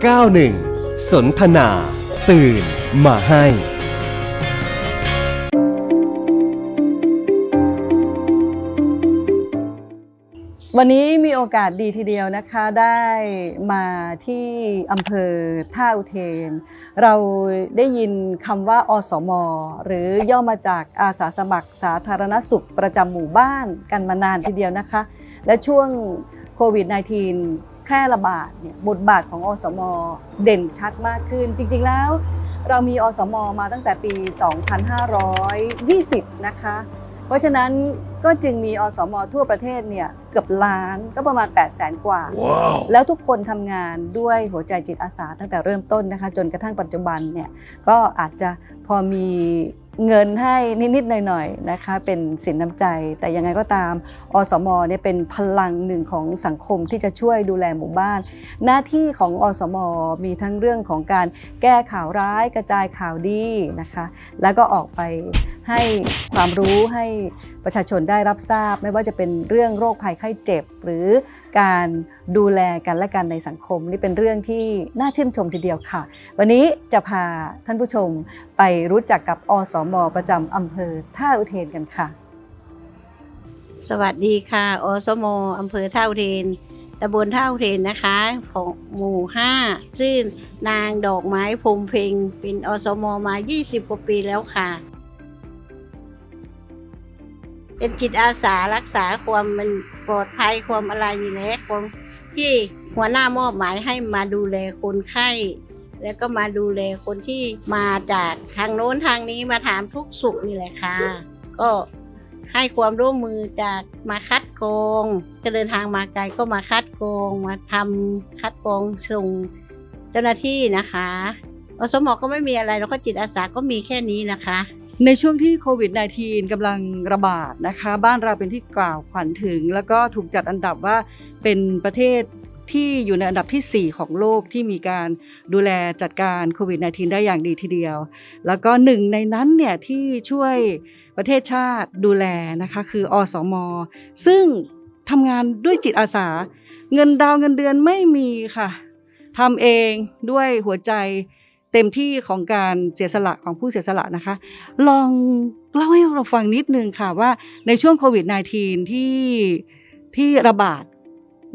91 สนทนา ตื่นมาให้ วันนี้มีโอกาสดีทีเดียวนะคะได้มาที่อำเภอท่าอุเทน เราได้ยินคำว่าอสม หรือย่อมาจากอาสาสมัครสาธารณสุขประจำหมู่บ้านกันมานานทีเดียวนะคะ และช่วงโควิด -19 แพร่ระบาดเนี่ยบทบาทของอสม เด่นชัดมากขึ้น จริง ๆ แล้ว เรามีอสม มาตั้งแต่ปี 2520 นะคะ เพราะฉะนั้นก็จึงมีอสม ทั่วประเทศเนี่ยเกือบล้านก็ประมาณ 8 0 0แสนกว่าแล้วทุกคนทำงานด้วยหัวใจจิตอาสาตั้งแต่เริ่มต้นนะคะ จนกระทั่งปัจจุบันเนี่ยก็อาจจะพอมี เงินให้นิดๆหน่อยๆนะคะเป็นสินน้ำใจ แต่ยังไงก็ตาม อสมเนี่ยเป็นพลังหนึ่งของสังคมที่จะช่วยดูแลหมู่บ้าน หน้าที่ของอสมมีทั้งเรื่องของการแก้ข่าวร้ายกระจายข่าวดีนะคะ แล้วก็ออกไปให้ความรู้ให้ประชาชนได้รับทราบ ไม่ว่าจะเป็นเรื่องโรคภัยไข้เจ็บ หรือการดูแลกันและกันในสังคม นี่เป็นเรื่องที่น่าชื่นชมทีเดียวค่ะ วันนี้จะพาท่านผู้ชมไปรู้จักกับอสม ประจำอำเภอท่าอุเทนกันค่ะ สวัสดีค่ะ อสมอำเภอท่าอุเทนตำบลท่าอุเทนนะคะ ของหมู่ห้าชื่อนางดอกไม้พรมเพงเป็นอสมมา 20 กว่าปีแล้วค่ะ เป็นจิตอาสารักษาความมันปลอดภัยความอะไรนี่แหละความที่หัวหน้ามอบหมายให้มาดูแลคนไข้ แล้วก็มาดูแลคนที่มาจากทางโน้นทางนี้มาถามทุกสุขนี่แหละค่ะ ก็ให้ความร่วมมือจากมาคัดกรองจะเดินทางมาไกลก็มาคัดกรองมาทำคัดกรองส่งเจ้าหน้าที่นะคะอสมก็ไม่มีอะไรแล้วก็จิตอาสาก็มีแค่นี้นะคะ ในช่วงที่โควิด -19 กำลังระบาดนะคะ บ้านเราเป็นที่กล่าวขวัญถึง แล้วก็ถูกจัดอันดับว่าเป็นประเทศที่อยู่ในอันดับทีสี่ 4 ของโลกที่มีการดูแลจัดการโควิด -19 ได้อย่างดีทีเดียว แล้วก็หนึ่งในนั้นเนี่ยที่ช่วยประเทศชาติดูแลนะคะคืออสม ซึ่งทำงานด้วยจิตอาสา เงินดาวเงินเดือนไม่มีค่ะทำเองด้วยหัวใจ เต็มที่ของการเสียสละของผู้เสียสละนะคะ ลองเล่าให้เราฟังนิดนึงค่ะว่าในช่วงโควิด -19 ที่ที่ระบาด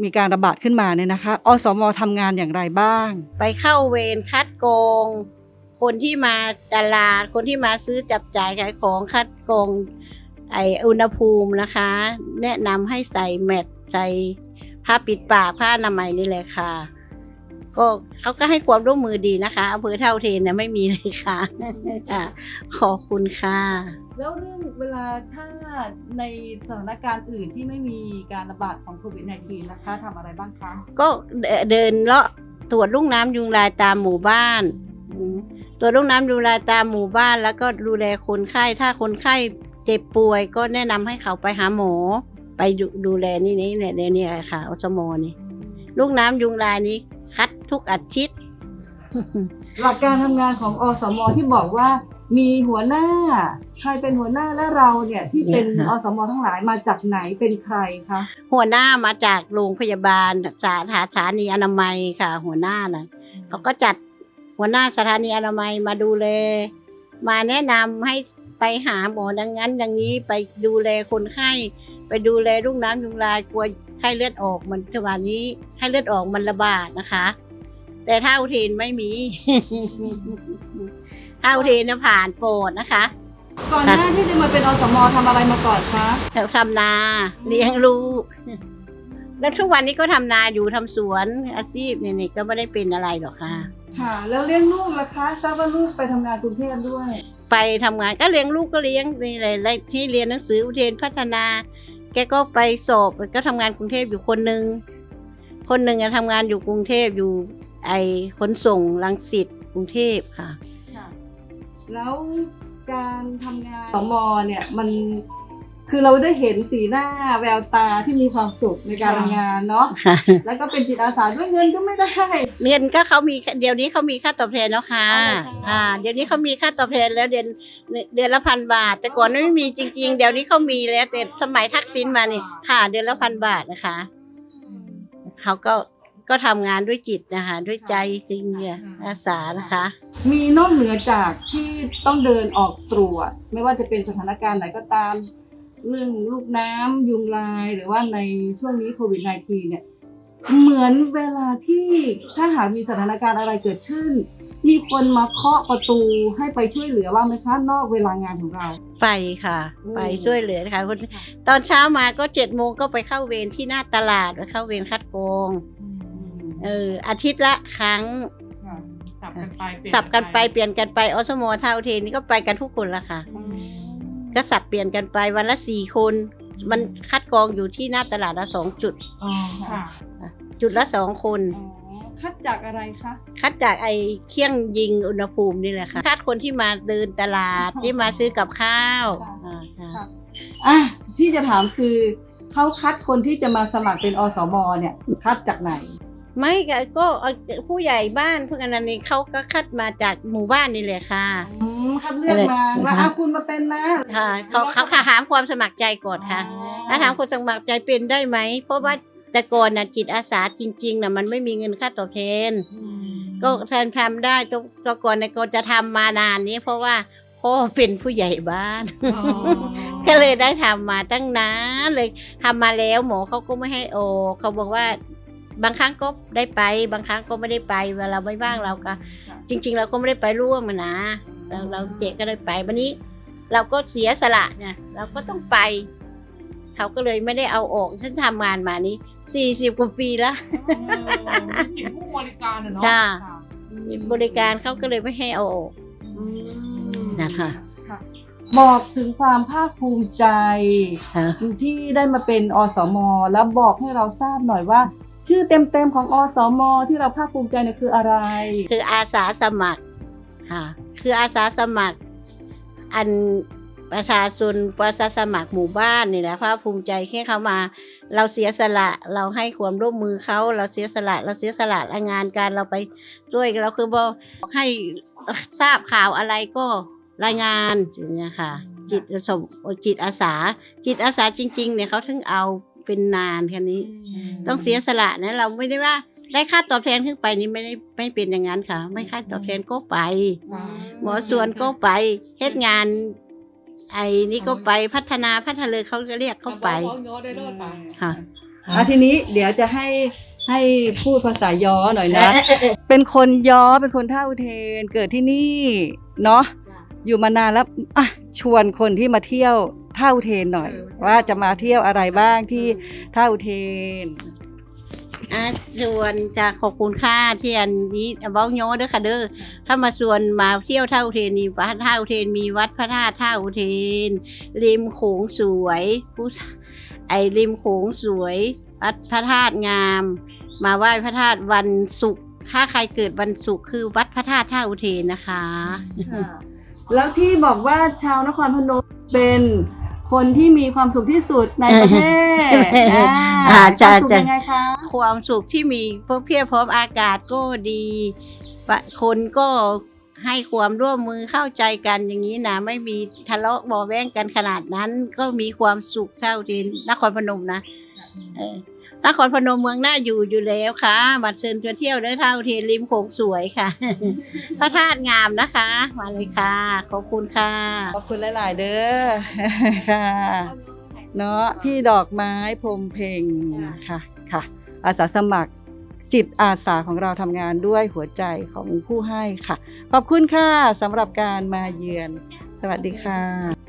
มีการระบาดขึ้นมาเนี่ยนะคะ อสมทำงานอย่างไรบ้าง ไปเข้าเวรคัดโกง คนที่มาตลาด คนที่มาซื้อจับจ่ายขายของคัดโกงไออุณหภูมินะคะ แนะนำให้ใส่แมสใส่ผ้าปิดปากผ้าอนามัยนี่แหละค่ะ ก็เขาก็ให้ความร่วมมือดีนะคะอำเภอเท่าเทนเนี่ยไม่มีเลยค่ะค่ะ ขอบคุณค่ะ แล้วเรื่องเวลาถ้าในสถานการณ์อื่นที่ไม่มีการระบาดของโควิด -19 นะคะทำอะไรบ้างคะ ก็เดินเดินเลาะตรวจลูกน้ำยุงลายตามหมู่บ้านอืมตรวจลูกน้ำยุงลายตามหมู่บ้านแล้วก็ดูแลคนไข้ ถ้าคนไข้เจ็บป่วยก็แนะนำให้เขาไปหาหมอ ไปดูดูแลนี่นี่เนี่ยเนี่ยเนี่ยค่ะอสมนี่ลูกน้ำยุงลายนี้ คัดทุกอาทิตย์หลักการทำงานของอสมที่บอกว่า มีหัวหน้า ใครเป็นหัวหน้าและเราเนี่ยที่เป็นเนี่ยอค่ะสมทั้งหลายมาจากไหนเป็นใครคะหัวหน้ามาจากโรงพยาบาลสาขาสถานีอนามัยค่ะ หัวหน้าน่ะเขาก็จัดหัวหน้าสถานีอนามัยมาดูแลมาแนะนำให้ไปหาหมอดังนั้นอย่างนี้ไปดูแลคนไข้ ไปดูแลลูกน้ำยุงลายกลัวไข้เลือดออกมันทุกวันนี้ไข้เลือดออกมันระบาดนะคะ แต่ถ้าอุเทนไม่มีถ้าอุเทนน่ะผ่านโปรดนะคะก่อนหน้าที่จะมาเป็นอสมทำอะไรมาก่อนคะทำนาเลี้ยงลูก แล้วทุกวันนี้ก็ทำนาอยู่ทำสวนอาชีพเนี่ยนี่ก็ไม่ได้เป็นอะไรหรอกค่ะ ค่ะ แล้วเลี้ยงลูกล่ะคะทราบว่าลูกไปทำงานกรุงเทพด้วย ไปทำงานก็เลี้ยงลูกก็เลี้ยงนี่แหละที่เรียนหนังสืออุเทนพัฒนา แกก็ไปสอบก็ทำงานกรุงเทพอยู่คนหนึ่งคนหนึ่งอะทำงานอยู่กรุงเทพอยู่ไอขนส่งลังสิตกรุงเทพค่ะ แล้วการทำงานสมเนี่ยมัน คือเราได้เห็นสีหน้าแววตาที่มีความสุขในการค่ะทำงานเนาะแล้วก็เป็นจิตอาสาด้วยเงินก็ไม่ได้เงินก็เขามีเดี๋ยวนี้เขามีค่าตอบแทนแล้วค่ะอ๋อเหรอคะอ่าเดี๋ยวนี้เขามีค่าตอบแทนแล้วเดือนเดือนละพันบาท แต่ก่อนไม่มีจริง ๆ เดี๋ยวนี้เขามีแล้วแต่สมัยทักษิณมานี่ค่ะ เดือนละพันบาทนะคะเขาก็ก็ทำงานด้วยจิตนะคะด้วยใจจริงเนี่ยอาสานะคะ มีนอกเหนือจากที่ต้องเดินออกตรวจ ไม่ว่าจะเป็นสถานการณ์ไหนก็ตาม เรื่องลูกน้ำยุงลายหรือว่าในช่วงนี้โควิด -19 เนี่ยเหมือนเวลาที่ถ้าหากมีสถานการณ์อะไรเกิดขึ้น มีคนมาเคาะประตูให้ไปช่วยเหลือบ้างไหมคะนอกเวลางานของเรา ไปค่ะ อืม ไปช่วยเหลือนะคะคนตอนเช้ามาก็เจ็ดโมงก็ไปเข้าเวรที่หน้าตลาดไปเข้าเวรคัดกรองเอออาทิตย์ละครั้งสับกันไปเปลี่ยสับกันไปเปลี่ยนกันไปอสมเท่าเทนนี่ก็ไปกันทุกคนละค่ะ ก็สับเปลี่ยนกันไปวันละสี่คน มันคัดกรองอยู่ที่หน้าตลาดละสองจุด อ๋อค่ะจุดละสองคนอ๋อคัดจากอะไรคะ คัดจากไอ้เคี่ยงยิงอุณหภูมินี่แหละค่ะ คัดคนที่มาเดินตลาดที่มาซื้อกับข้าวอ่าค่ะอะที่จะถามคือเขาคัดคนที่จะมาสมัครเป็นอสมเนี่ย คัดจากไหน ไม่ก็ก็เอาผู้ใหญ่บ้านพวกนั้นนี่เขาก็คัดมาจากหมู่บ้านนี่แหละค่ะอืม คัดเลือกมาว่าเอาคุณมาเป็นนะค่ะเขาเขาเขาถามความสมัครใจก่อนค่ะถ้าถามคนสมัครใจเป็นได้ไหมเพราะว่าแต่ก่อนน่ะจิตอาสาจริงๆน่ะมันไม่มีเงินค่าตอบแทน ก็แทนทำได้ตัวตัวก่อนในยก็จะทำมานานนี้เพราะว่าพ่อเป็นผู้ใหญ่บ้าน ก็เลยได้ทำมาตั้งนานเลยทำมาแล้วหมอเขาก็ไม่ให้โออกเขาบอกว่าบางครั้งก็ได้ไป บางครั้งก็ไม่ได้ไป เวลาไม่ว่างเราก็ จริง ๆ เราก็ไม่ได้ไปร่วมอะนะ เราเราเจ๊ก็ได้ไปวันนี้ เราก็เสียสละเนี่ยเราก็ต้องไป เขาก็เลยไม่ได้เอาออกฉันทำงานมานี้สี่สิบกว่าปีแล้ว เห็นผู้บริการอะเนาะจ้า ค่ะบริการเขาก็เลยไม่ให้เอาออกนะคะบอกถึงความภาคภูมิใจ ค่ะ ที่ได้มาเป็นอสม แล้วบอกให้เราทราบหน่อยว่า ชื่อเต็มๆของอสม ที่เราภาคภูมิใจเนี่ยคืออะไร คืออาสาสมัครค่ะ คืออาสาสมัคร อันประชาชนประชาสมัครหมู่บ้านนี่แหละภาคภูมิใจแค่เขามา เราเสียสละเราให้ความร่วมมือเขาเราเสียสละเราเสียสละงานการเราไปช่วยเราคือบอกให้ทราบข่าวอะไรก็รายงานอย่างเงี้ยค่ะ จิตสมจิตอาสา จิตอาสาจริง ๆ เนี่ยเขาถึงเอาเป็นนานแค่นี้ ต้องเสียสละนะเราไม่ได้ว่า ได้ค่าตอบแทนขึ้นไปนี่ไม่ได้ไม่เป็นอย่างนั้นค่ะ ไม่ค่าตอบแทนก็ไป หมอส่วนก็ไปเฮ็ดงาน ไอ้นี่ก็ไปพัฒนาพัฒนาเลยเขาจะเรียกเขาไปเอาย้อได้เลยป่ะค่ะ อะทีนี้เดี๋ยวจะให้ให้พูดภาษาย้อหน่อยนะ เป็นคนย้อเป็นคนท่าอุเทนเกิดที่นี่เนาะอยู่มานานแล้วอะชวนคนที่มาเที่ยวท่าอุเทนหน่อย ว่าจะมาเที่ยวอะไรบ้างที่ท่าอุเทน อะส่วนจะขอบคุณค่าที่อันนี้เบ้าโยเด้อค่ะเด้อถ้ามาส่วนมาเที่ยวท่าอุเทนนี่วัดท่าอุเทนมีวัดพระธาตุท่าอุเทน ริมโขงสวยผู้ไอริมโขงสวยวัดพระธาตุงาม มาไหว้พระธาตุวันศุกร์ถ้าใครเกิดวันศุกร์คือวัดพระธาตุท่าอุเทนนะคะ แล้วที่บอกว่าชาวนครพนมเป็น คนที่มีความสุขที่สุดในประเทศอ่าอ่าจ้ะความสุขจ้ะยังไงคะความสุขที่มีพบเพียบพร้อมอากาศก็ดีปะคนก็ให้ความร่วมมือเข้าใจกันอย่างนี้นะไม่มีทะเลาะเบอแว้งกันขนาดนั้น ก็มีความสุขเท่าที่นครพนมนะเออ นครพนมเมืองน่าอยู่อยู่แล้วค่ะมาเชิญชวนเที่ยวเด้อเท่าเทนริมโขงสวยค่ะ พระธาตุงามนะคะ มาเลยค่ะ ขอบคุณค่ะ ขอบคุณหลาย ๆ เด้อค่ะ เนาะที่ดอกไม้พรมเพงค่ะค่ะ อาสาสมัครจิตอาสาของเราทำงานด้วยหัวใจของผู้ให้ค่ะ ขอบคุณค่ะสำหรับการมาเยือน สวัสดีค่ะ